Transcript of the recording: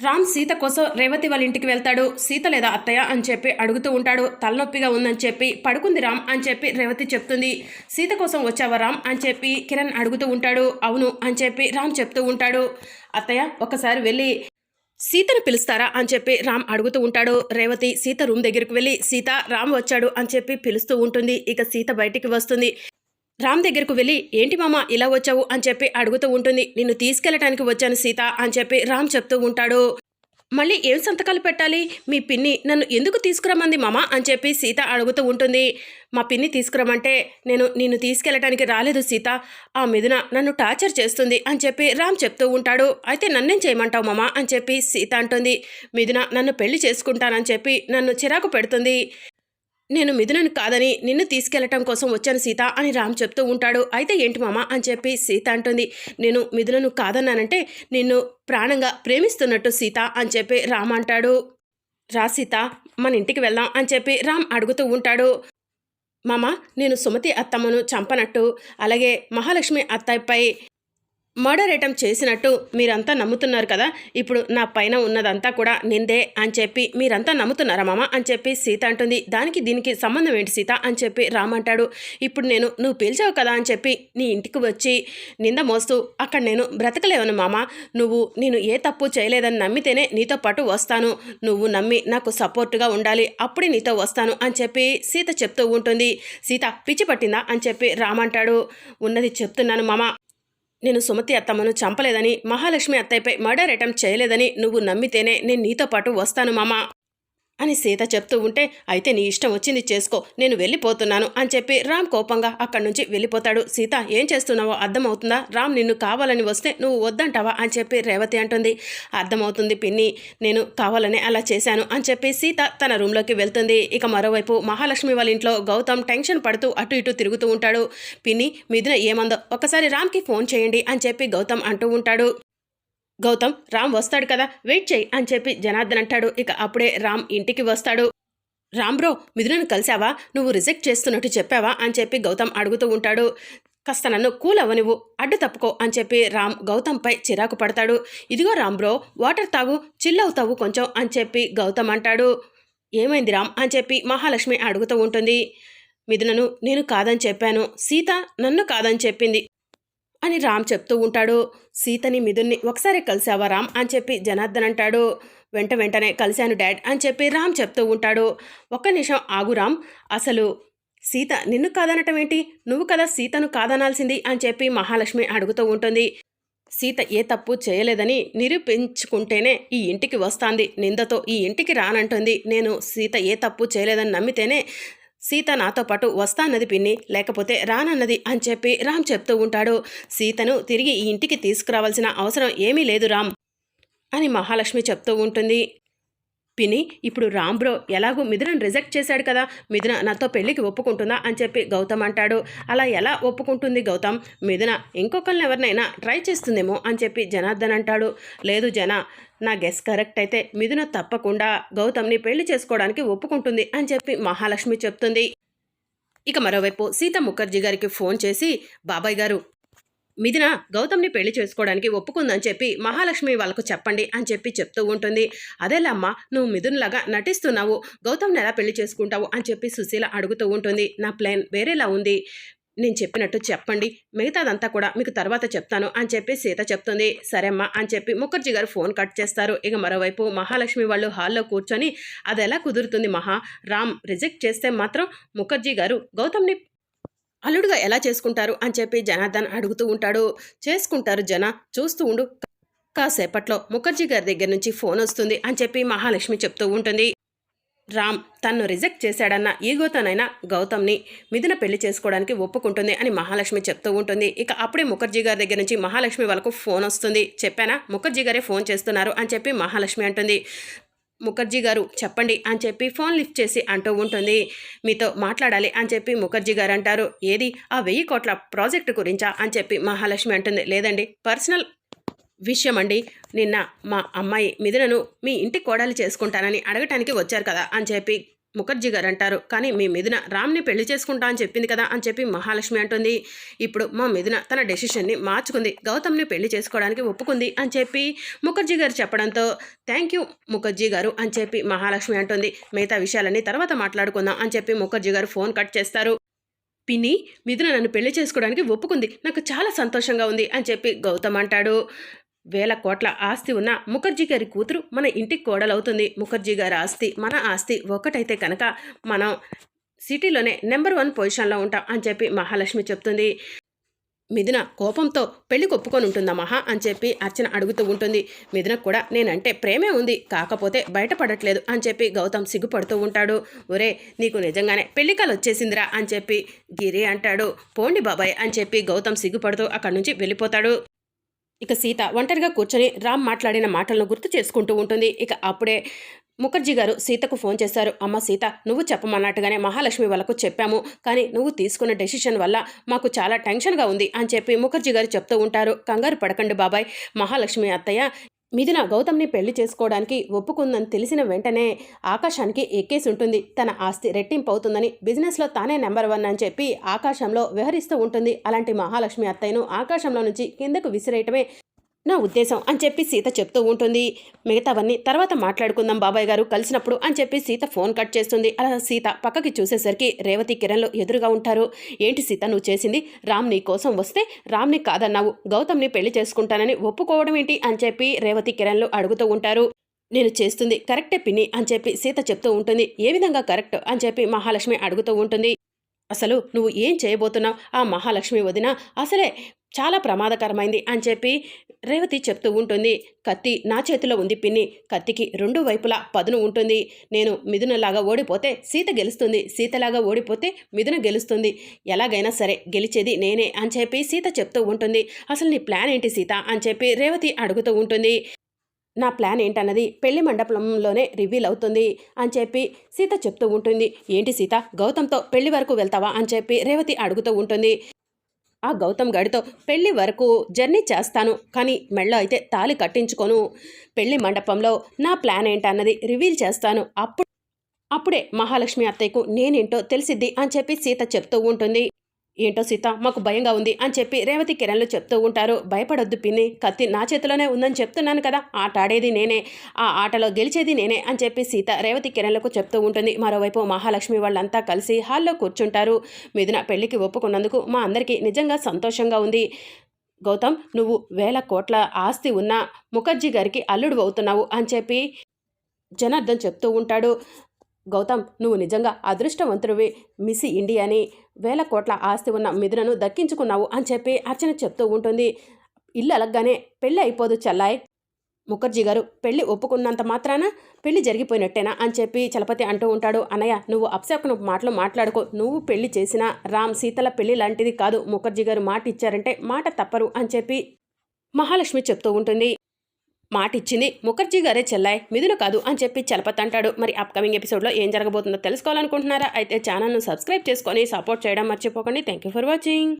రామ్ సీత కోసం రేవతి వాళ్ళ ఇంటికి వెళ్తాడు. సీత లేదా అత్తయ్య అని చెప్పి అడుగుతూ ఉంటాడు. తలనొప్పిగా ఉందని చెప్పి పడుకుంది రామ్ అని చెప్పి రేవతి చెప్తుంది. సీత కోసం వచ్చావా రామ్ అని చెప్పి కిరణ్ అడుగుతూ ఉంటాడు. అవును అని చెప్పి రామ్ చెప్తూ ఉంటాడు. అత్తయ్య ఒకసారి వెళ్ళి సీతను పిలుస్తారా అని చెప్పి రామ్ అడుగుతూ ఉంటాడు. రేవతి సీత రూమ్ దగ్గరికి వెళ్ళి సీత రామ్ వచ్చాడు అని చెప్పి పిలుస్తూ ఉంటుంది. ఇక సీత బయటికి వస్తుంది. రామ్ దగ్గరకు వెళ్ళి ఏంటి మామ ఇలా వచ్చావు? అని చెప్పి అడుగుతూ ఉంటుంది. నిన్ను తీసుకెళ్ళటానికి వచ్చాను సీత అని చెప్పి రామ్ చెప్తూ ఉంటాడు. మళ్ళీ ఏం సంతకాలు పెట్టాలి? మీ పిన్ని నన్ను ఎందుకు తీసుకురమ్మంది మామ? అని చెప్పి సీత అడుగుతూ ఉంటుంది. మా పిన్ని తీసుకురమ్మంటే నేను నిన్ను తీసుకెళ్ళటానికి రాలేదు సీత. ఆ మిథున నన్ను టార్చర్ చేస్తుంది అని చెప్పి రామ్ చెప్తూ ఉంటాడు. అయితే నన్నేం చేయమంటావు మామ? అని చెప్పి సీత అంటుంది. మిథున నన్ను పెళ్ళి చేసుకుంటానని చెప్పి నన్ను చిరాకు పెడుతుంది. నేను మిథునను కాదని నిన్ను తీసుకెళ్ళటం కోసం వచ్చాను సీత అని రామ్ చెప్తూ ఉంటాడు. అయితే ఏంటి మామ అని చెప్పి సీత అంటుంది. నేను మిథునను కాదన్నానంటే నిన్ను ప్రాణంగా ప్రేమిస్తున్నట్టు సీత అని చెప్పి రామ్ అంటాడు. రా సీత మన ఇంటికి వెళ్దాం అని చెప్పి రామ్ అడుగుతూ ఉంటాడు. మామ నేను సుమతి అత్తమ్మను చంపనట్టు అలాగే మహాలక్ష్మి అత్తయ్యపై మర్డర్ అటెంప్ట్ చేసినట్టు మీరంతా నమ్ముతున్నారు కదా? ఇప్పుడు నా పైన ఉన్నదంతా కూడా నిందే అని చెప్పి మీరంతా నమ్ముతున్నారా మామ? అని చెప్పి సీత అంటుంది. దానికి దీనికి సంబంధం ఏంటి సీత? అని చెప్పి రామ్ అంటాడు. ఇప్పుడు నేను నువ్వు పిలిచావు కదా అని చెప్పి నీ ఇంటికి వచ్చి నింద మోస్తూ అక్కడ నేను బ్రతకలేవను మామ. నువ్వు నేను ఏ తప్పు చేయలేదని నమ్మితేనే నీతో పాటు వస్తాను. నువ్వు నమ్మి నాకు సపోర్ట్గా ఉండాలి. అప్పుడే నీతో వస్తాను. అని చెప్పి సీత చెప్తూ ఉంటుంది. సీత పిచ్చి పట్టిందా? అని చెప్పి రామ్ అంటాడు. ఉన్నది చెప్తున్నాను మామ. నేను సుమతి అత్తమ్మను చంపలేదని మహాలక్ష్మి అత్తయ్యపై మర్డర్ అటెంప్ట్ చేయలేదని నువ్వు నమ్మితేనే నేను నీతో పాటు వస్తాను మామ. అని సీత చెప్తూ ఉంటే అయితే నీ ఇష్టం వచ్చింది చేసుకో నేను వెళ్ళిపోతున్నాను అని చెప్పి రామ్ కోపంగా అక్కడి నుంచి వెళ్ళిపోతాడు. సీత ఏం చేస్తున్నావో అర్థమవుతుందా? రామ్ నిన్ను కావాలని వస్తే నువ్వు వద్దంటావా? అని చెప్పి రేవతి అంటుంది. అర్థమవుతుంది పిన్ని నేను కావాలని అలా చేశాను అని చెప్పి సీత తన రూమ్లోకి వెళ్తుంది. ఇక మరోవైపు మహాలక్ష్మి వాళ్ళ ఇంట్లో గౌతమ్ టెన్షన్ పడుతూ అటు ఇటు తిరుగుతూ ఉంటాడు. పిన్ని మిథున ఏమందో ఒకసారి రామ్కి ఫోన్ చేయండి అని చెప్పి గౌతమ్ అంటూ ఉంటాడు. గౌతమ్ రామ్ వస్తాడు కదా వెయిట్ చేయి అని చెప్పి జనార్దన్ అంటాడు. ఇక అప్పుడే రామ్ ఇంటికి వస్తాడు. రామ్ బ్రో మిథునను కలిసావా? నువ్వు రిజెక్ట్ చేస్తున్నట్టు చెప్పావా? అని చెప్పి గౌతమ్ అడుగుతూ ఉంటాడు. కాస్త నన్ను కూల్ అవ్వనివ్వు అడ్డు తప్పుకో అని చెప్పి రామ్ గౌతమ్పై చిరాకు పడతాడు. ఇదిగో రామ్ బ్రో వాటర్ తాగు చిల్ అవుతావు కొంచెం అని చెప్పి గౌతమ్ అంటాడు. ఏమైంది రామ్? అని చెప్పి మహాలక్ష్మి అడుగుతూ ఉంటుంది. మిథునను నేను కాదని చెప్పాను. సీత నన్ను కాదని చెప్పింది. అని రామ్ చెప్తూ ఉంటాడు. సీతని మిథున్ని ఒకసారి కలిసావా రామ్? అని చెప్పి జనార్దన్ అంటాడు. వెంట వెంటనే కలిశాను డాడ్ అని చెప్పి రామ్ చెప్తూ ఉంటాడు. ఒక్క నిమిషం ఆగు రామ్. అసలు సీత నిన్ను కాదనటం ఏంటి? నువ్వు కదా సీతను కాదనాల్సింది అని చెప్పి మహాలక్ష్మి అడుగుతూ ఉంటుంది. సీత ఏ తప్పు చేయలేదని నిరూపించుకుంటేనే ఈ ఇంటికి వస్తాంది. నిందతో ఈ ఇంటికి రానంటుంది. నేను సీత ఏ తప్పు చేయలేదని నమ్మితేనే సీత నాతో పాటు వస్తాన్నది పిన్ని లేకపోతే రానన్నది అని చెప్పి రామ్ చెప్తూ ఉంటాడు. సీతను తిరిగి ఈ ఇంటికి తీసుకురావాల్సిన అవసరం ఏమీ లేదు రామ్ అని మహాలక్ష్మి చెప్తూ ఉంటుంది. పిని ఇప్పుడు రామ్ ఎలాగో మిథునను రిజెక్ట్ చేశాడు కదా మిథున నాతో పెళ్ళికి ఒప్పుకుంటుందా అని చెప్పి గౌతమ్ అంటాడు. అలా ఎలా ఒప్పుకుంటుంది గౌతమ్? మిథున ఇంకొకరిని ఎవరినైనా ట్రై చేస్తుందేమో అని చెప్పి జనార్దన్ అంటాడు. లేదు జన నా గెస్ కరెక్ట్ అయితే మిథున తప్పకుండా గౌతమ్ని పెళ్ళి చేసుకోవడానికి ఒప్పుకుంటుంది అని చెప్పి మహాలక్ష్మి చెప్తుంది. ఇక మరోవైపు సీత ముఖర్జీ గారికి ఫోన్ చేసి బాబాయ్ గారు మిథున గౌతమ్ని పెళ్ళి చేసుకోవడానికి ఒప్పుకుందని చెప్పి మహాలక్ష్మి వాళ్ళకు చెప్పండి అని చెప్పి చెప్తూ ఉంటుంది. అదేలా అమ్మా నువ్వు మిథున్లాగా నటిస్తున్నావు. గౌతమ్ని ఎలా పెళ్ళి చేసుకుంటావు అని చెప్పి సుశీల అడుగుతూ ఉంటుంది. నా ప్లాన్ వేరేలా ఉంది. నేను చెప్పినట్టు చెప్పండి. మిగతాదంతా కూడా మీకు తర్వాత చెప్తాను అని చెప్పి సీత చెప్తుంది. సరేమ్మా అని చెప్పి ముఖర్జీ గారు ఫోన్ కట్ చేస్తారు. ఇక మరోవైపు మహాలక్ష్మి వాళ్ళు హాల్లో కూర్చొని అది ఎలా కుదురుతుంది మహా? రామ్ రిజెక్ట్ చేస్తే మాత్రం ముఖర్జీ గారు గౌతమ్ని అల్లుడుగా ఎలా చేసుకుంటారు అని చెప్పి జనార్దన్ అడుగుతూ ఉంటాడు. చేసుకుంటారు జన చూస్తూ ఉండు. కాసేపట్లో ముఖర్జీ గారి దగ్గర నుంచి ఫోన్ వస్తుంది అని చెప్పి మహాలక్ష్మి చెప్తూ ఉంటుంది. రామ్ తన్ను రిజెక్ట్ చేశాడన్న ఈగోతోనైనా గౌతమ్ని మిథున పెళ్ళి చేసుకోవడానికి ఒప్పుకుంటుంది అని మహాలక్ష్మి చెప్తూ ఉంటుంది. ఇక అప్పుడే ముఖర్జీ గారి దగ్గర నుంచి మహాలక్ష్మి వాళ్ళకు ఫోన్ వస్తుంది. చెప్పానా? ముఖర్జీ గారే ఫోన్ చేస్తున్నారు అని చెప్పి మహాలక్ష్మి అంటుంది. ముఖర్జీ గారు చెప్పండి అని చెప్పి ఫోన్ లిఫ్ట్ చేసి అంటూ ఉంటుంది. మీతో మాట్లాడాలి అని చెప్పి ముఖర్జీ గారు అంటారు. ఏది? ఆ వెయ్యి కోట్ల ప్రాజెక్టు గురించా? అని చెప్పి మహాలక్ష్మి అంటుంది. లేదండి పర్సనల్ విషయం అండి నిన్న మా అమ్మాయి మిథునను మీ ఇంటి కోడలు చేసుకుంటానని అడగటానికి వచ్చారు కదా అని చెప్పి ముఖర్జీ గారు అంటారు కానీ మీ మిథున రామ్ని పెళ్ళి చేసుకుంటా అని చెప్పింది కదా అని చెప్పి మహాలక్ష్మి అంటుంది. ఇప్పుడు మా మిథున తన డెసిషన్ని మార్చుకుంది. గౌతమ్ని పెళ్ళి చేసుకోవడానికి ఒప్పుకుంది అని చెప్పి ముఖర్జీ గారు చెప్పడంతో థ్యాంక్ యూ ముఖర్జీ గారు అని చెప్పి మహాలక్ష్మి అంటుంది. మిగతా విషయాలన్నీ తర్వాత మాట్లాడుకుందాం అని చెప్పి ముఖర్జీ గారు ఫోన్ కట్ చేస్తారు. పిన్ని మిథున నన్ను పెళ్ళి చేసుకోవడానికి ఒప్పుకుంది. నాకు చాలా సంతోషంగా ఉంది అని చెప్పి గౌతమ్ అంటాడు. వేల కోట్ల ఆస్తి ఉన్న ముఖర్జీ గారి కూతురు మన ఇంటికి కోడలవుతుంది. ముఖర్జీ గారి ఆస్తి మన ఆస్తి ఒకటైతే కనుక మనం సిటీలోనే నెంబర్ వన్ పొజిషన్లో ఉంటాం అని చెప్పి మహాలక్ష్మి చెప్తుంది. మిథున కోపంతో పెళ్ళి ఒప్పుకొని ఉంటుందా మహా అని చెప్పి అర్చన అడుగుతూ ఉంటుంది. మిథునకు కూడా నేనంటే ప్రేమే ఉంది కాకపోతే బయటపడట్లేదు అని చెప్పి గౌతమ్ సిగ్గుపడుతూ ఉంటాడు. ఒరే నీకు నిజంగానే పెళ్ళికాలు వచ్చేసిందిరా అని చెప్పి గిరి అంటాడు. పోండి బాబాయ్ అని చెప్పి గౌతమ్ సిగ్గుపడుతూ అక్కడి నుంచి వెళ్ళిపోతాడు. ఇక సీత ఒంటరిగా కూర్చొని రామ్ మాట్లాడిన మాటలను గుర్తు చేసుకుంటూ ఉంటుంది. ఇక అప్పుడే ముఖర్జీ గారు సీతకు ఫోన్ చేశారు. అమ్మ సీత నువ్వు చెప్పమన్నట్టుగానే మహాలక్ష్మి వాళ్ళకు చెప్పాము. కానీ నువ్వు తీసుకున్న డెసిషన్ వల్ల మాకు చాలా టెన్షన్గా ఉంది అని చెప్పి ముఖర్జీ గారు చెప్తూ ఉంటారు. కంగారు పడకండి బాబాయ్. మహాలక్ష్మి అత్తయ్య మిథున గౌతమ్ని పెళ్ళి చేసుకోవడానికి ఒప్పుకుందని తెలిసిన వెంటనే ఆకాశానికి ఎక్కేసి ఉంటుంది తన ఆస్తి రెట్టింపు అవుతుందని బిజినెస్లో తానే నెంబర్ వన్ అని చెప్పి ఆకాశంలో విహరిస్తూ ఉంటుంది. అలాంటి మహాలక్ష్మి అత్తయ్యను ఆకాశంలో నుంచి కిందకు విసిరేయటమే నా ఉద్దేశం అని చెప్పి సీత చెప్తూ ఉంటుంది. మిగతావన్నీ తర్వాత మాట్లాడుకుందాం బాబాయ్ గారు. కలిసినప్పుడు అని చెప్పి సీత ఫోన్ కట్ చేస్తుంది. అలా సీత పక్కకి చూసేసరికి రేవతి కిరణ్లు ఎదురుగా ఉంటారు. ఏంటి సీత నువ్వు చేసింది? రామ్ నీ కోసం వస్తే రామ్ని కాదన్నావు. గౌతమ్ని పెళ్ళి చేసుకుంటానని ఒప్పుకోవడం ఏంటి? అని చెప్పి రేవతి కిరణ్లు అడుగుతూ ఉంటారు. నేను చేస్తుంది కరెక్టే పిన్ని అని చెప్పి సీత చెప్తూ ఉంటుంది. ఏ విధంగా కరెక్ట్ అని చెప్పి మహాలక్ష్మి అడుగుతూ ఉంటుంది. అసలు నువ్వు ఏం చేయబోతున్నావు? ఆ మహాలక్ష్మి వదిన అసలే చాలా ప్రమాదకరమైంది అని చెప్పి రేవతి చెప్తూ ఉంటుంది. కత్తి నా చేతిలో ఉంది పిన్ని. కత్తికి రెండు వైపులా పదును ఉంటుంది. నేను మిథునలాగా ఓడిపోతే సీత గెలుస్తుంది. సీతలాగా ఓడిపోతే మిథున గెలుస్తుంది. ఎలాగైనా సరే గెలిచేది నేనే అని చెప్పి సీత చెప్తూ ఉంటుంది. అసలు నీ ప్లాన్ ఏంటి సీత? అని చెప్పి రేవతి అడుగుతూ ఉంటుంది. నా ప్లాన్ ఏంటన్నది పెళ్ళి మండపంలోనే రివీల్ అవుతుంది అని చెప్పి సీత చెప్తూ ఉంటుంది. ఏంటి సీత? గౌతమ్తో పెళ్ళి వరకు వెళ్తావా? అని చెప్పి రేవతి అడుగుతూ ఉంటుంది. ఆ గౌతమ్ గడితో పెళ్ళి వరకు జర్నీ చేస్తాను కానీ మెళ్ళో అయితే తాలి కట్టించుకోను. పెళ్ళి మండపంలో నా ప్లాన్ ఏంటన్నది రివీల్ చేస్తాను. అప్పుడు అప్పుడే మహాలక్ష్మి అత్తయ్యకు నేనేంటో తెలిసిద్ది అని చెప్పి సీత చెప్తూ ఉంటుంది. ఏంటో సీత మాకు భయంగా ఉంది అని చెప్పి రేవతి కిరణ్లు చెప్తూ ఉంటారు. భయపడొద్దు పిన్ని కత్తి నా చేతిలోనే ఉందని చెప్తున్నాను కదా ఆట ఆడేది నేనే ఆ ఆటలో గెలిచేది నేనే అని చెప్పి సీత రేవతి కిరణ్లకు చెప్తూ ఉంటుంది. మరోవైపు మహాలక్ష్మి వాళ్ళంతా కలిసి హాల్లో కూర్చుంటారు. మిథున పెళ్ళికి ఒప్పుకున్నందుకు మా అందరికీ నిజంగా సంతోషంగా ఉంది. గౌతమ్ నువ్వు వేల కోట్ల ఆస్తి ఉన్న ముఖర్జీ గారికి అల్లుడు అవుతున్నావు అని చెప్పి జనార్దన్ చెప్తూ ఉంటాడు. గౌతమ్ నువ్వు నిజంగా అదృష్టవంతుడివి. మిస్ ఇండియాని వేల కోట్ల ఆస్తి ఉన్న మిథునను దక్కించుకున్నావు అని చెప్పి అర్చన చెప్తూ ఉంటుంది. ఇల్లు అలగ్గానే పెళ్ళి అయిపోదు చల్లాయ్. ముఖర్జీ గారు పెళ్ళి ఒప్పుకున్నంత మాత్రాన పెళ్ళి జరిగిపోయినట్టేనా అని చెప్పి చలపతి అంటూ ఉంటాడు. అన్నయ్య నువ్వు అప్సెప్ను మాటలు మాట్లాడుకో. నువ్వు పెళ్ళి చేసిన రామ్ సీతల పెళ్ళి లాంటిది కాదు. ముఖర్జీ గారు మాట ఇచ్చారంటే మాట తప్పరు అని చెప్పి మహాలక్ష్మి చెప్తూ ఉంటుంది. మాట ఇచ్చింది ముఖర్జీ గారే చెల్లాయ్ మిథున కాదు అని చెప్పి చలపత్ అంటాడు. మరి అప్కమింగ్ ఎపిసోడ్లో ఏం జరగబోతుందో తెలుసుకోవాలనుకుంటున్నారా? అయితే ఛానల్ను సబ్స్క్రైబ్ చేసుకొని సపోర్ట్ చేయడం మర్చిపోకండి. Thank you for watching